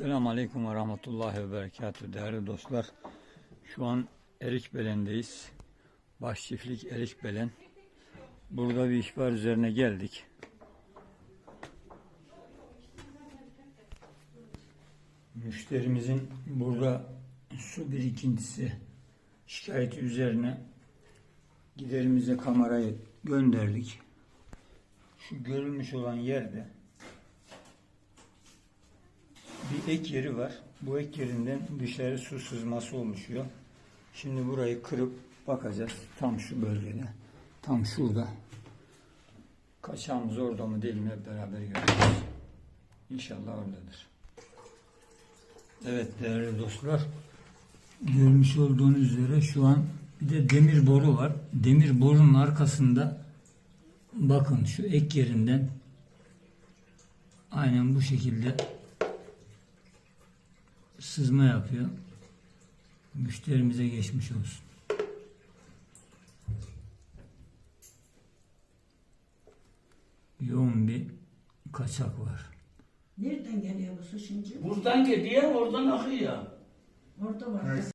Selamun Aleyküm ve Rahmetullahi ve Berekatü değerli dostlar. Şu an Erikbelen'deyiz. Baş çiftlik Erikbelen. Burada bir ihbar üzerine geldik. Müşterimizin burada su birikintisi şikayeti üzerine giderimize kamerayı gönderdik. Şu görülmüş olan yerde ek yeri var. Bu ek yerinden dışarı su sızması oluşuyor. Şimdi burayı kırıp bakacağız. Tam şu bölgede. Tam şurada. Kaçağımız orada mı değil mi hep beraber göreceğiz. İnşallah oradadır. Evet değerli dostlar. Görmüş olduğunuz üzere şu an bir de demir boru var. Demir borunun arkasında bakın şu ek yerinden aynen bu şekilde sızma yapıyor. Müşterimize geçmiş olsun. Yoğun bir kaçak var. Nereden geliyor bu su şimdi? Buradan geliyor oradan akıyor. Orada var.